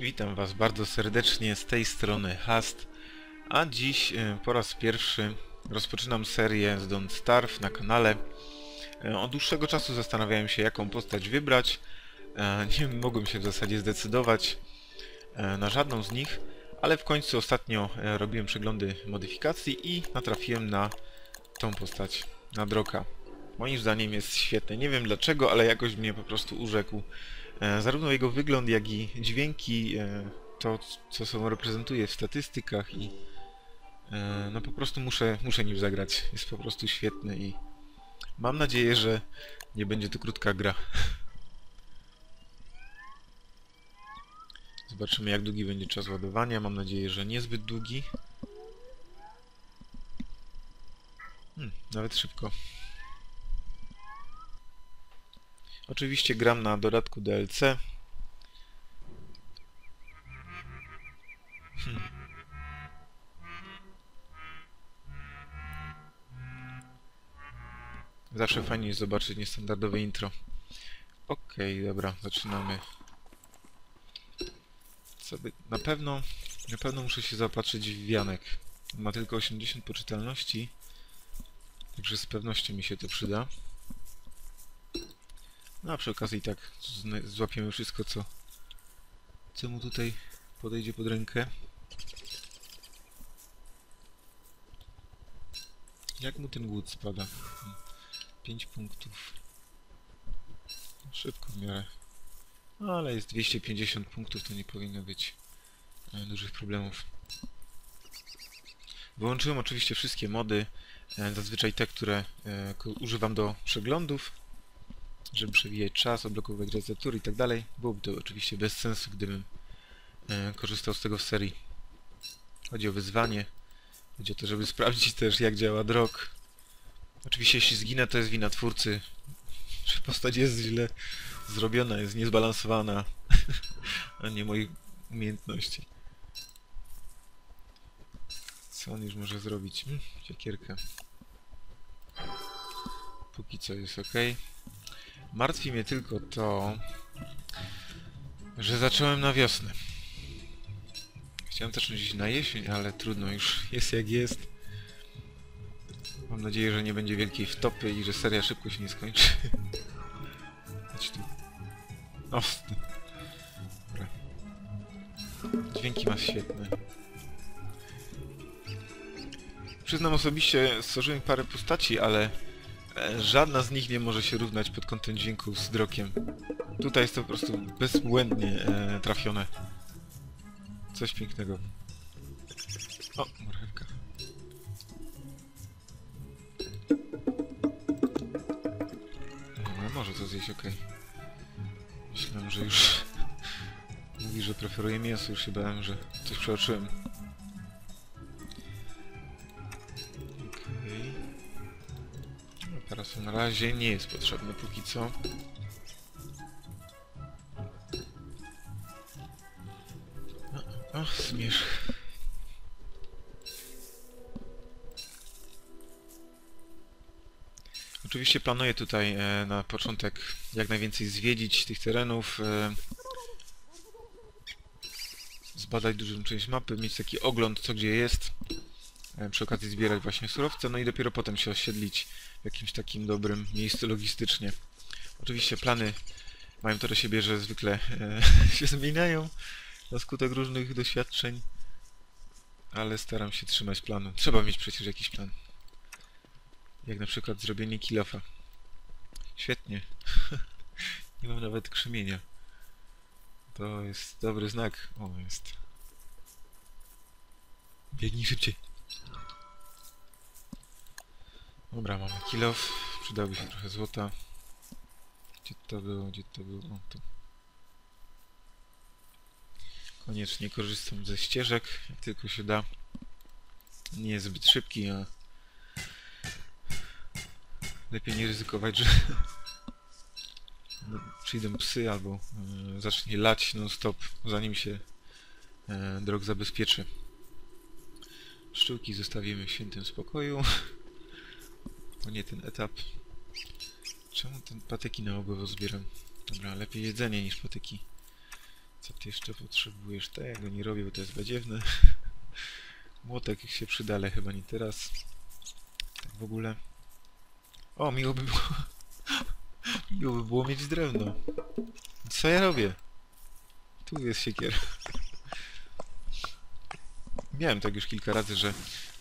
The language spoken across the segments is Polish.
Witam Was bardzo serdecznie z tej strony Hast, a dziś e, po raz pierwszy rozpoczynam serię z Don't Starve na kanale. E, Od dłuższego czasu zastanawiałem się jaką postać wybrać, E, nie mogłem się w zasadzie zdecydować na żadną z nich, ale w końcu ostatnio robiłem przeglądy modyfikacji i natrafiłem na tą postać, na Droka. Moim zdaniem jest świetny. Nie wiem dlaczego, ale jakoś mnie po prostu urzekł. E, Zarówno jego wygląd, jak i dźwięki, e, to co są reprezentuje w statystykach i e, no po prostu muszę, muszę nim zagrać. Jest po prostu świetny i mam nadzieję, że nie będzie to krótka gra. Zobaczymy jak długi będzie czas ładowania. Mam nadzieję, że niezbyt długi. Hmm, nawet szybko. Oczywiście gram na dodatku DLC. Hmm. Zawsze fajnie jest zobaczyć niestandardowe intro. Okej, dobra, zaczynamy. By... Na pewno, na pewno muszę się zaopatrzyć w wianek. Ma tylko 80 poczytalności, także z pewnością mi się to przyda. No a przy okazji tak złapiemy wszystko, co, co mu tutaj podejdzie pod rękę. Jak mu ten głód spada? 5 punktów. Szybko w miarę. No ale jest 250 punktów, to nie powinno być e, dużych problemów. Wyłączyłem oczywiście wszystkie mody, e, zazwyczaj te, które e, używam do przeglądów, żeby przewijać czas, odblokowywać receptury i tak dalej. Byłoby to oczywiście bez sensu, gdybym e, korzystał z tego w serii. Chodzi o wyzwanie, chodzi o to, żeby sprawdzić też jak działa drog. Oczywiście jeśli zginę, to jest wina twórcy, że postać jest źle zrobiona, jest niezbalansowana, a nie moich umiejętności. Co on już może zrobić? Hmm, siekierkę. Póki co jest ok. Martwi mnie tylko to, że zacząłem na wiosnę. Chciałem zacząć iść na jesień, ale trudno, już jest jak jest. Mam nadzieję, że nie będzie wielkiej wtopy i że seria szybko się nie skończy. Chodź tu. O, Dobra. Dźwięki ma świetne. Przyznam osobiście, stworzyłem parę postaci, ale żadna z nich nie może się równać pod kątem dźwięków z drokiem. Tutaj jest to po prostu bezbłędnie e, trafione. Coś pięknego. O, marchewka. No, może to zjeść, okej. Myślałem, że już... Mówi, że preferuje mięso, już się bałem, że coś przeoczyłem. Na razie nie jest potrzebne póki co. O, o zmierzch. Oczywiście planuję tutaj e, na początek jak najwięcej zwiedzić tych terenów, e, zbadać dużą część mapy, mieć taki ogląd co gdzie jest, e, przy okazji zbierać właśnie surowce, no i dopiero potem się osiedlić w jakimś takim dobrym miejscu logistycznie. Oczywiście plany mają to do siebie, że zwykle e, się zmieniają na skutek różnych doświadczeń, ale staram się trzymać planu. Trzeba mieć przecież jakiś plan. Jak na przykład zrobienie kilofa. Świetnie. Nie mam nawet krzemienia. To jest dobry znak. O, jest. Biegnij szybciej. Dobra, mamy kilof. Przydałby się trochę złota. Gdzie to było? Gdzie to było? O, tu. Koniecznie korzystam ze ścieżek, jak tylko się da. Nie jest zbyt szybki, a lepiej nie ryzykować, że przyjdą psy albo e, zacznie lać non-stop, zanim się e, drog zabezpieczy. Szczółki zostawimy w świętym spokoju. To nie ten etap. Czemu ten patyki na ogół zbieram? Dobra, lepiej jedzenie niż patyki. Co ty jeszcze potrzebujesz? Tego nie robię, bo to jest badziewne. Młotek się przyda, chyba nie teraz. Tak w ogóle. O, miło by było... miło by było mieć drewno. Co ja robię? Tu jest siekier. Miałem tak już kilka razy, że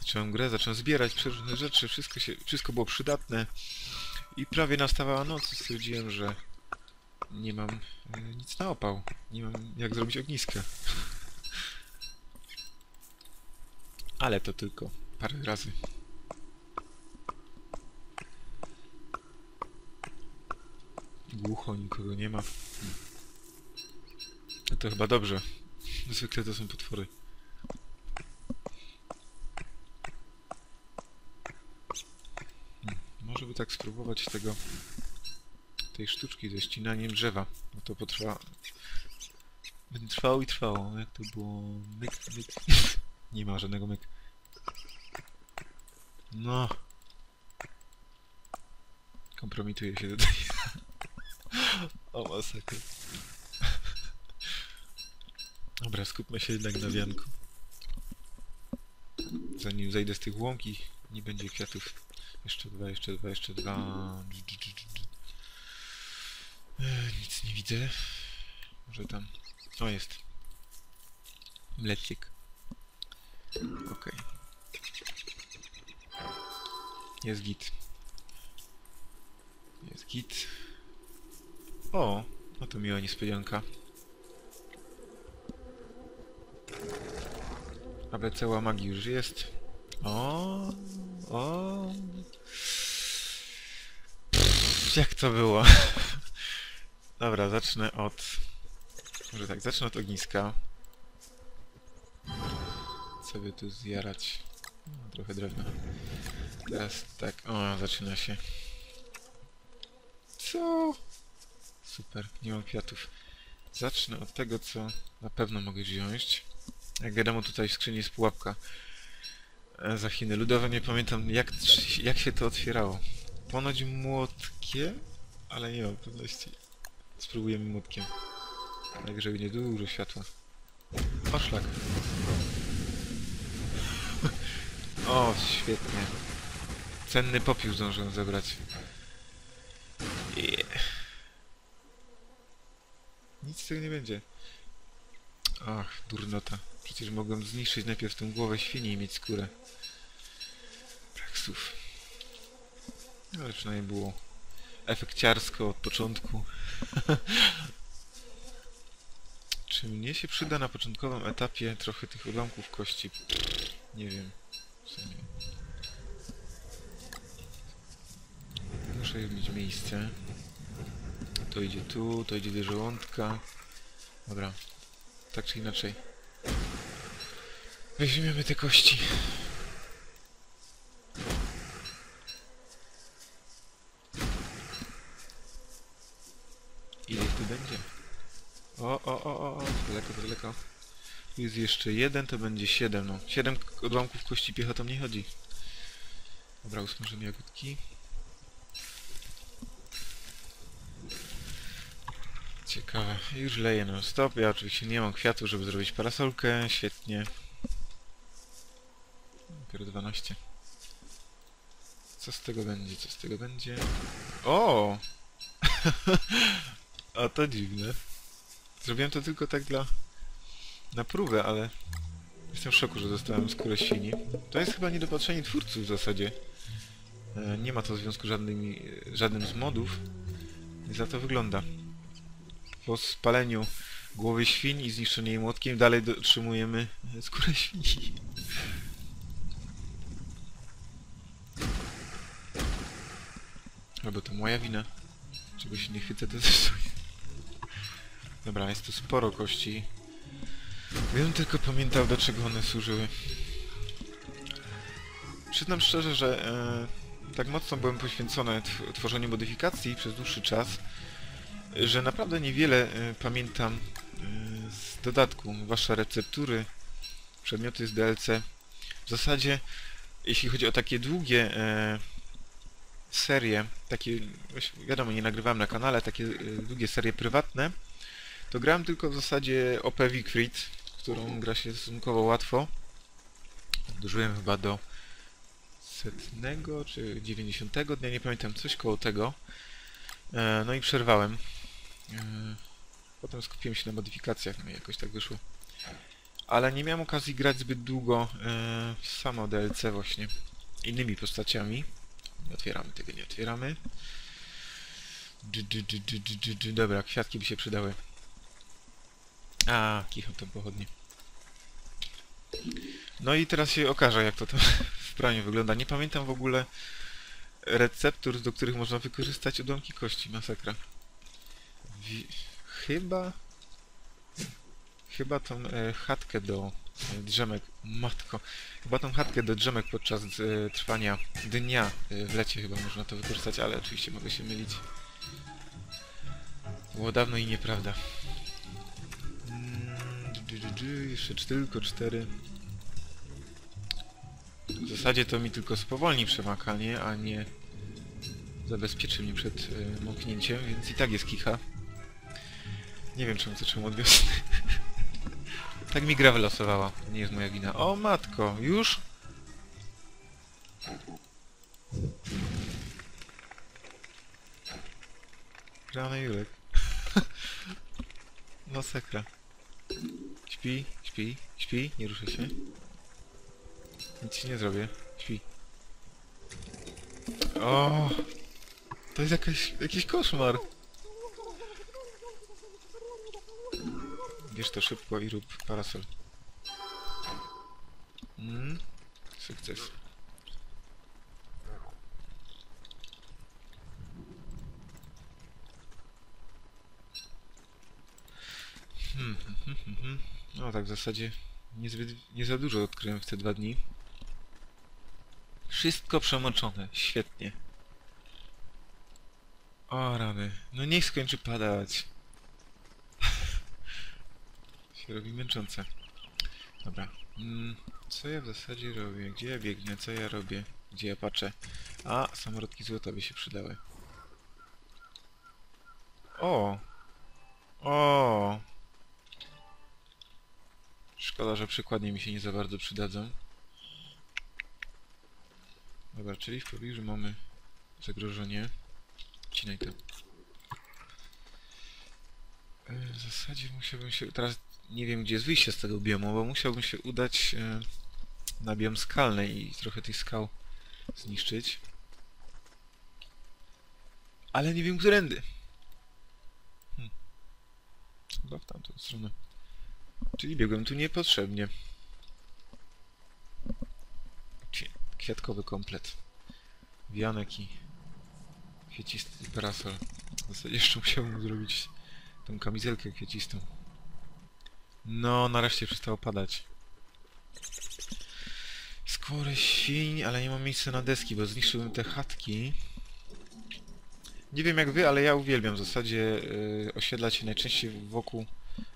zacząłem grę, zacząłem zbierać przeróżne rzeczy, wszystko, się, wszystko było przydatne i prawie nastawała noc i stwierdziłem, że nie mam e, nic na opał. Nie mam jak zrobić ogniska. Ale to tylko parę razy. Głucho, nikogo nie ma. No to chyba dobrze. Zwykle to są potwory. Hmm, Może by tak spróbować tego tej sztuczki ze ścinaniem drzewa. No to potrwa... Będzie trwało i trwało. Jak to było... Myk, myk. Nie ma żadnego myk. No. Kompromituje się tutaj. o masakra. Dobra, skupmy się jednak na wianku. Zanim zejdę z tych łąki, nie będzie kwiatów. Jeszcze dwa, jeszcze dwa, jeszcze dwa. Nic nie widzę. Może tam... O, jest. Mleciek. Okej. Jest git. Jest git. O, no to miła niespodzianka. ABC magii już jest. O, o. Jak to było? Dobra, zacznę od... Może tak, zacznę od ogniska. Co by tu zjarać? No, trochę drewna. Teraz tak, o, zaczyna się. Co? Super, nie mam kwiatów. Zacznę od tego, co na pewno mogę wziąć. Jak wiadomo, tutaj w skrzyni jest pułapka. E, Za Chiny ludowe nie pamiętam, jak, jak się to otwierało. Ponoć młotkiem, ale nie mam pewności. Spróbujemy młotkiem. Najwyżej będzie dużo światła. O, szlak. o, świetnie. Cenny popiół zdążyłem zebrać. Yeah. Nic z tego nie będzie. Ach, durnota. Przecież mogłem zniszczyć najpierw tę głowę świni i mieć skórę. Brak słów. Ale przynajmniej było efekciarsko od początku. Czy mnie się przyda na początkowym etapie trochę tych odłamków kości? Nie wiem. Muszę mieć miejsce. To idzie tu, to idzie do żołądka. Dobra. Tak czy inaczej. Weźmiemy te kości. Ile ich tu będzie? O, o, o, o, o, daleko, daleko. Tu jest jeszcze jeden, to będzie siedem, no. Siedem odłamków kości piechotą nie chodzi. Dobra, usmażymy jagódki. Ciekawe. Już leję non stop. Ja oczywiście nie mam kwiatu, żeby zrobić parasolkę. Świetnie. Dopiero 12. Co z tego będzie? Co z tego będzie? O! A to dziwne. Zrobiłem to tylko tak dla... na próbę, ale... Jestem w szoku, że dostałem skórę świni. To jest chyba niedopatrzenie twórców w zasadzie. E, Nie ma to związku z żadnymi, żadnym z modów. I za to wygląda. Po spaleniu głowy świń i zniszczeniu jej młotkiem dalej dotrzymujemy skórę świni. Albo to moja wina. Czego się nie chwycę, to zepsuję. Dobra, jest tu sporo kości. Gdybym tylko pamiętał, do czego one służyły. Przyznam szczerze, że e, tak mocno byłem poświęcony tw tworzeniu modyfikacji przez dłuższy czas, że naprawdę niewiele e, pamiętam e, z dodatku. Wasze receptury, przedmioty z DLC. W zasadzie, jeśli chodzi o takie długie e, serie, takie, wiadomo, nie nagrywałem na kanale, takie e, długie serie prywatne, to grałem tylko w zasadzie OP Wigfrid, którą gra się stosunkowo łatwo. Dożyłem chyba do setnego czy dziewięćdziesiątego dnia, nie pamiętam, coś koło tego. E, no i przerwałem. E, potem skupiłem się na modyfikacjach, no i jakoś tak wyszło. Ale nie miałem okazji grać zbyt długo e, w samo DLC właśnie innymi postaciami. Nie otwieramy tego, nie otwieramy. Dobra, kwiatki by się przydały. A, kicham tą pochodnię. No i teraz się okaże, jak to tam w praniu wygląda. Nie pamiętam w ogóle receptur, do których można wykorzystać odłamki kości. Masakra. Wi chyba... Chyba tą e, chatkę do e, drzemek... Matko. Chyba tą chatkę do drzemek podczas e, trwania dnia e, w lecie chyba można to wykorzystać, ale oczywiście mogę się mylić. Było dawno i nieprawda. Jeszcze cz- tylko cztery. W zasadzie to mi tylko spowolni przemakanie, a nie zabezpieczy mnie przed y, moknięciem, więc i tak jest kicha. Nie wiem czemu zacząłem od wiosny. tak mi gra wylosowała. Nie jest moja wina. O matko, już? Rany Julek. Masakra. Śpi, śpi, śpi, nie ruszę się. Nic ci nie zrobię. Śpi. O, To jest jakaś, jakiś koszmar. Bierz to szybko i rób parasol. Mm, sukces. No tak w zasadzie niezbyt, nie za dużo odkryłem w te dwa dni. Wszystko przemoczone, świetnie. O rany, no niech skończy padać. się robi męczące. Dobra, mm, co ja w zasadzie robię? Gdzie ja biegnę? Co ja robię? Gdzie ja patrzę? A, samorodki złota by się przydały. O! O! Szkoda, że przykładnie mi się nie za bardzo przydadzą. Dobra, czyli w pobliżu mamy zagrożenie. Cinaj to. E, W zasadzie musiałbym się... Teraz nie wiem, gdzie jest wyjście z tego biomu, bo musiałbym się udać e, na biom skalny i trochę tych skał zniszczyć. Ale nie wiem, którędy. Hm. Chyba w tamtą stronę. Czyli biegłem tu niepotrzebnie. Kwi- Kwiatkowy komplet. Wianek i kwiecisty parasol. W zasadzie jeszcze musiałbym zrobić tą kamizelkę kwiecistą. No, nareszcie przestało padać. Skóry świń, ale nie mam miejsca na deski, bo zniszczyłbym te chatki. Nie wiem jak wy, ale ja uwielbiam w zasadzie yy, osiedlać się najczęściej wokół,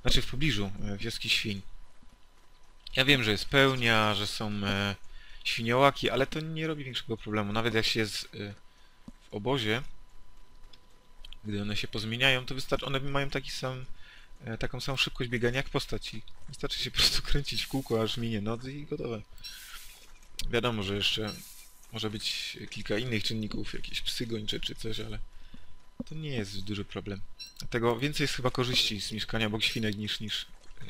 znaczy w pobliżu yy, wioski świń. Ja wiem, że jest pełnia, że są e, świniołaki, ale to nie robi większego problemu. Nawet jak się jest e, w obozie, gdy one się pozmieniają, to wystarczy, one mają taki sam, e, taką samą szybkość biegania jak postać i wystarczy się po prostu kręcić w kółko, aż minie noc i gotowe. Wiadomo, że jeszcze może być kilka innych czynników, jakieś psy gończe czy coś, ale to nie jest duży problem. Dlatego więcej jest chyba korzyści z mieszkania obok świnek niż, niż e,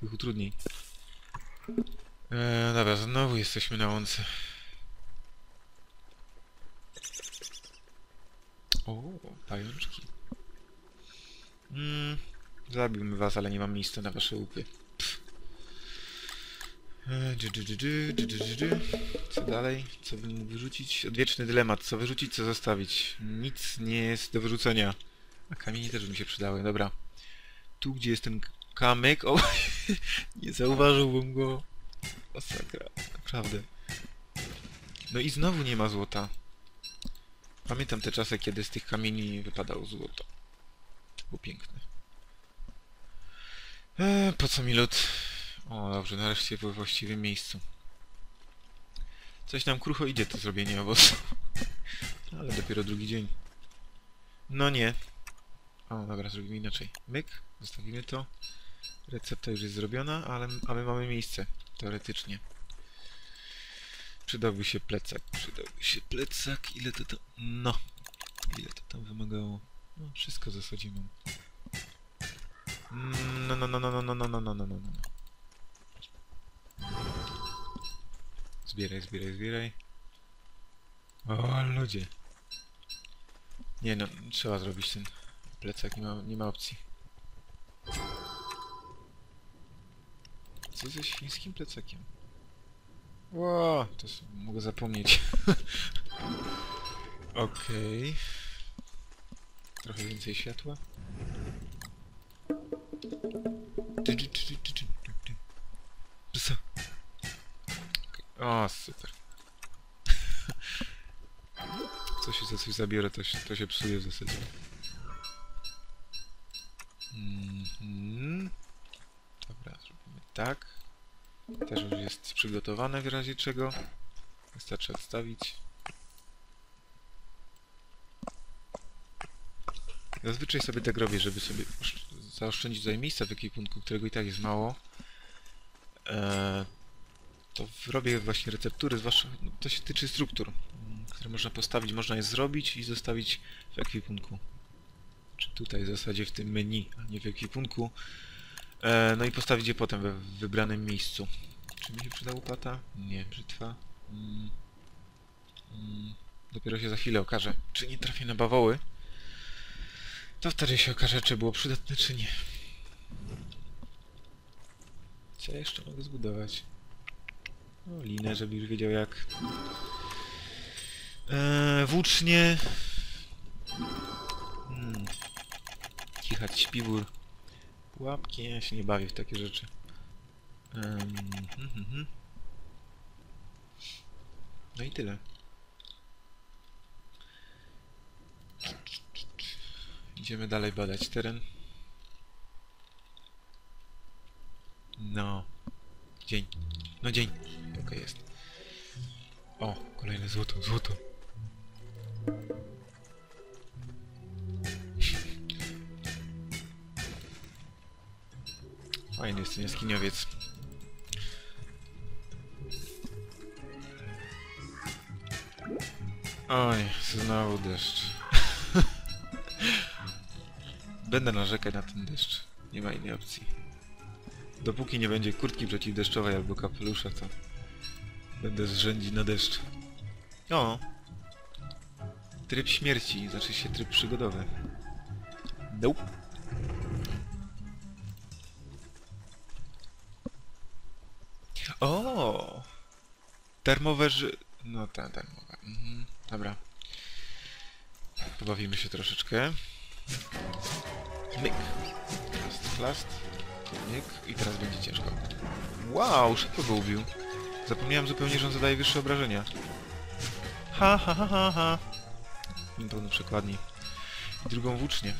tych utrudnień. Eee, dobra, znowu jesteśmy na łące. O, pajączki. Mm, zabiłbym was, ale nie mam miejsca na wasze łupy. Co dalej? Co bym wyrzucić? Odwieczny dylemat. Co wyrzucić, co zostawić? Nic nie jest do wyrzucenia. A kamienie też mi się przydały. Dobra. Tu, gdzie jest ten kamyk... O, nie zauważyłbym go. Masakra, naprawdę. No i znowu nie ma złota. Pamiętam te czasy, kiedy z tych kamieni wypadało złoto. To było piękne. Eee, po co mi lód? O, dobrze, nareszcie we właściwym miejscu. Coś nam krucho idzie to zrobienie obozu. Ale dopiero drugi dzień. No nie. O, dobra, zrobimy inaczej. Myk, Zostawimy to. Recepta już jest zrobiona, ale a my mamy miejsce, teoretycznie. Przydałby się plecak, przydałby się plecak. Ile to tam... No. Ile to tam wymagało? No, wszystko w zasadzie mam. Mm, No, no, no, no, no, no, no, no, no, no, no, Zbieraj, zbieraj, zbieraj. O, ludzie. Nie no, trzeba zrobić ten plecak, nie ma, nie ma opcji. Co ze świńskim plecakiem? Ło, to mogę zapomnieć. Okej. Trochę więcej światła. O, super. Co się za coś zabiorę, to się, to się psuje w zasadzie. Mhm. Dobra, zrobimy tak. Też już jest przygotowane w razie czego. Wystarczy odstawić. Zazwyczaj sobie tak robię, żeby sobie osz- zaoszczędzić tutaj miejsca w ekwipunku, którego i tak jest mało. Eee, to w- robię właśnie receptury, zwłaszcza no, to się tyczy struktur, mm, które można postawić, można je zrobić i zostawić w ekwipunku. Czy tutaj w zasadzie w tym menu, a nie w ekwipunku. E, no i postawić je potem we wybranym miejscu. Czy mi się przyda łopata? Nie, brzytwa. Mm. Mm. Dopiero się za chwilę okaże, czy nie trafię na bawoły. To wtedy się okaże, czy było przydatne, czy nie. Co jeszcze mogę zbudować? No, linę, żeby już wiedział jak. Eee, włócznie. Hmm. Kichać śpiwór. Pułapki, ja się nie bawię w takie rzeczy. Hmm, hmm, hmm. No i tyle. Idziemy dalej badać teren. No. Dzień. No dzień. Okej, jest. O, kolejne złoto, złoto. Fajny jest ten jaskiniowiec. Oj, znowu deszcz. Będę narzekać na ten deszcz. Nie ma innej opcji. Dopóki nie będzie kurtki przeciwdeszczowej albo kapelusza, to będę zrzędzić na deszcz. O! Tryb śmierci, znaczy się tryb przygodowy. Nope. O! Termowe ży... No ta, termowe. Mhm. Dobra. Pobawimy się troszeczkę. Myk. Plast, plast. Myk. I teraz będzie ciężko. Wow, szybko go ubił. Zapomniałem zupełnie, że on zadaje wyższe obrażenia. Ha, ha, ha, ha, ha. Pełno przekładni. I drugą włócznię.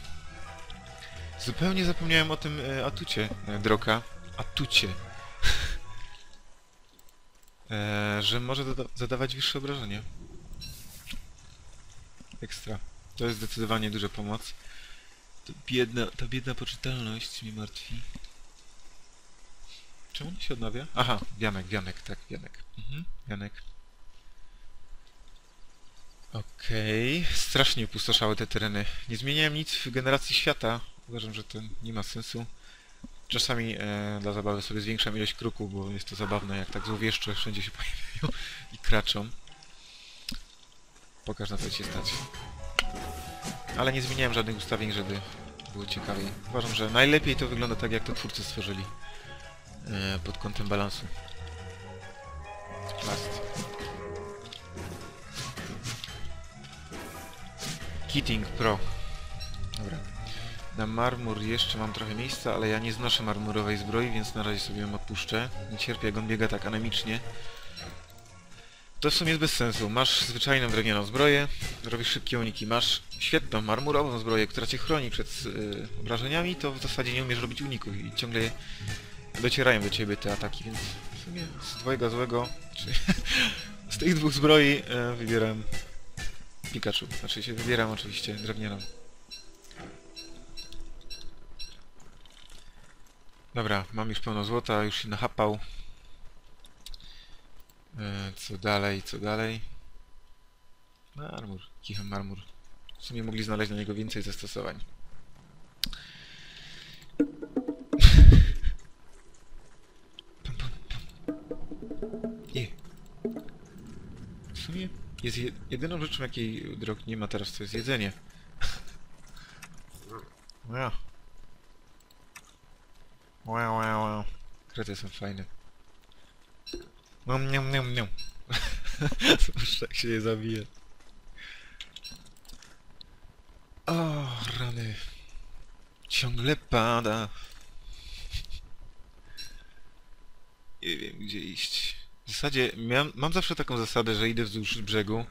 Zupełnie zapomniałem o tym e, atucie e, Droka. Atucie. e, że może zadawać wyższe obrażenia. Ekstra. To jest zdecydowanie duża pomoc. To biedna, ta biedna poczytalność mnie martwi. Czemu nie się odnawia? Aha, wianek, wianek, tak, wianek. Mhm, wianek. Okej, strasznie opustoszały te tereny. Nie zmieniałem nic w generacji świata. Uważam, że to nie ma sensu. Czasami e, dla zabawy sobie zwiększam ilość kruków, bo jest to zabawne, jak tak złowieszcze wszędzie się pojawiają i kraczą. Pokaż na co ci stać. Ale nie zmieniałem żadnych ustawień, żeby było ciekawiej. Uważam, że najlepiej to wygląda tak, jak to twórcy stworzyli. E, pod kątem balansu. Plast. Kitting Pro. Dobra. Na marmur jeszcze mam trochę miejsca, ale ja nie znoszę marmurowej zbroi, więc na razie sobie ją odpuszczę. Nie cierpię, jak on biega tak anemicznie. To w sumie jest bez sensu. Masz zwyczajną drewnianą zbroję, robisz szybkie uniki. Masz świetną marmurową zbroję, która cię chroni przed yy, obrażeniami, to w zasadzie nie umiesz robić uników i ciągle docierają do ciebie te ataki, więc w sumie z dwojga złego, czy z tych dwóch zbroi e, wybieram Pikachu. Znaczy się wybieram oczywiście drewnianą. Dobra, mam już pełno złota, już się nachapał. E, co dalej, co dalej? Marmur, kichem marmur. W sumie mogli znaleźć na niego więcej zastosowań. Jest je jedyną rzeczą, jakiej drog nie ma teraz, to jest jedzenie. Ja. Wow, wow, wow. Krety są fajne. Nom, niam, niam, niam. Zobaczcie, jak się je zabije. O, rany. Ciągle pada. Nie wiem, gdzie iść. W zasadzie miałem, mam zawsze taką zasadę, że idę wzdłuż brzegu,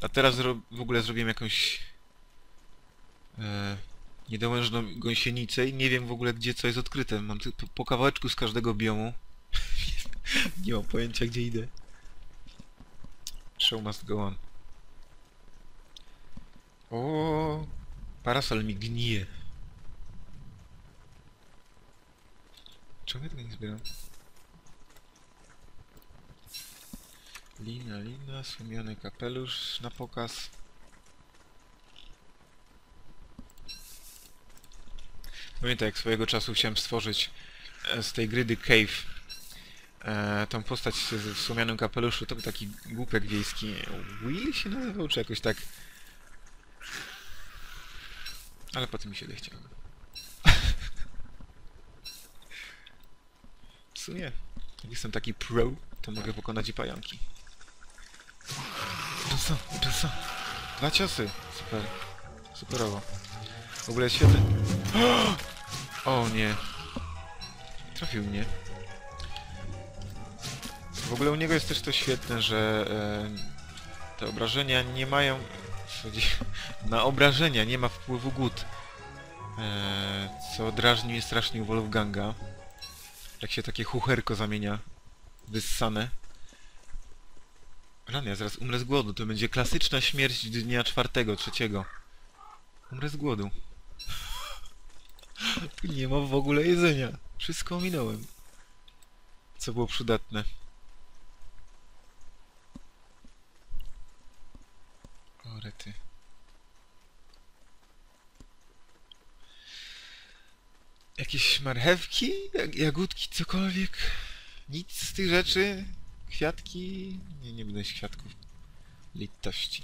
a teraz w ogóle zrobiłem jakąś e, niedołężną gąsienicę i nie wiem w ogóle, gdzie co jest odkryte. Mam po, po kawałeczku z każdego biomu. nie mam pojęcia, gdzie idę. Show must go on. O, parasol mi gnije. Czemu ja tego nie zbieram? Lina, lina, sumiony kapelusz na pokaz. Pamiętaj, jak swojego czasu chciałem stworzyć e, z tej gry The Cave e, tą postać z słomianym kapeluszu, to był taki głupek wiejski. Will się nazywał, czy jakoś tak. Ale potem mi się chciał. W sumie, jak jestem taki pro, to mogę pokonać i pająki. Uderza, uderza. Dwa ciosy. Super. Superowo. W ogóle jest świetny... O nie. Trafił mnie. W ogóle u niego jest też to świetne, że e, te obrażenia nie mają... Na obrażenia nie ma wpływu głód. E, co drażni strasznie u Wolfganga. Jak się takie chucherko zamienia. Wyssane. Rany, ja zaraz umrę z głodu. To będzie klasyczna śmierć dnia czwartego, trzeciego. Umrę z głodu. Nie ma w ogóle jedzenia. Wszystko ominąłem. Co było przydatne. O, rety. Jakieś marchewki? Jagódki? Cokolwiek? Nic z tych rzeczy? Kwiatki? Nie, nie będę kwiatków. Litości.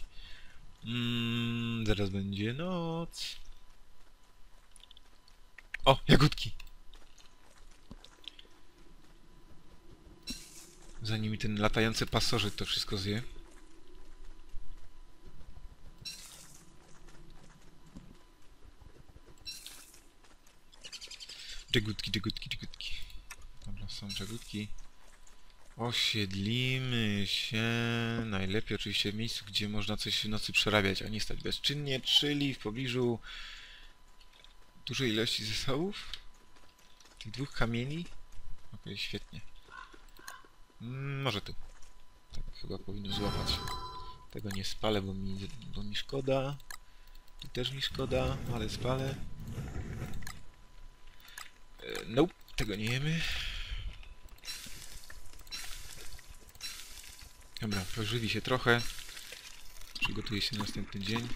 Mm, zaraz będzie noc. O, jagódki! Zanim ten latający pasożyt to wszystko zje. Dżegutki, dżegutki, dżegutki. Dobra, są dżegutki. Osiedlimy się najlepiej oczywiście w miejscu, gdzie można coś w nocy przerabiać, a nie stać bezczynnie, czyli w pobliżu dużej ilości zasobów. Tych dwóch kamieni. Okej, świetnie. Mm, może tu. Tak chyba powinno złapać. Tego nie spalę, bo mi, bo mi szkoda. Tu też mi szkoda, ale spalę. E, nope, tego nie jemy. Dobra, pożywi się trochę. Przygotuję się na następny dzień.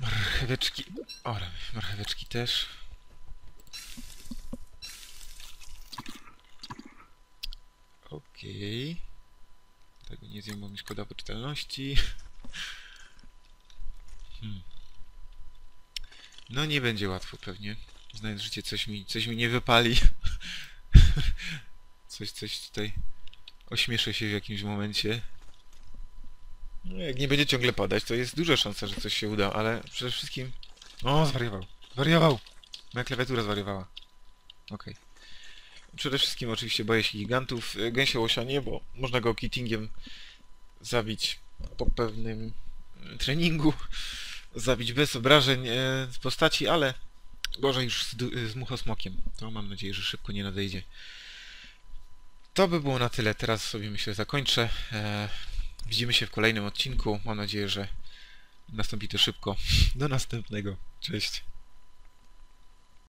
Marcheweczki. O, marcheweczki też. Okej. Tego nie zjem, bo mi szkoda poczytalności. Hmm. No nie będzie łatwo pewnie. Znając życie, coś mi, coś mi nie wypali. coś, coś tutaj ośmieszę się w jakimś momencie. No, jak nie będzie ciągle padać, to jest duża szansa, że coś się uda, ale przede wszystkim... O, zwariował. Zwariował! Moja klawiatura zwariowała. Okej. Przede wszystkim oczywiście boję się gigantów. E, Gęsie łosia nie, bo można go kittingiem zabić po pewnym e, treningu. Zabić bez obrażeń e, z postaci, ale gorzej już z, z muchosmokiem. To mam nadzieję, że szybko nie nadejdzie. To by było na tyle. Teraz sobie myślę zakończę. E, widzimy się w kolejnym odcinku. Mam nadzieję, że nastąpi to szybko. Do następnego. Cześć.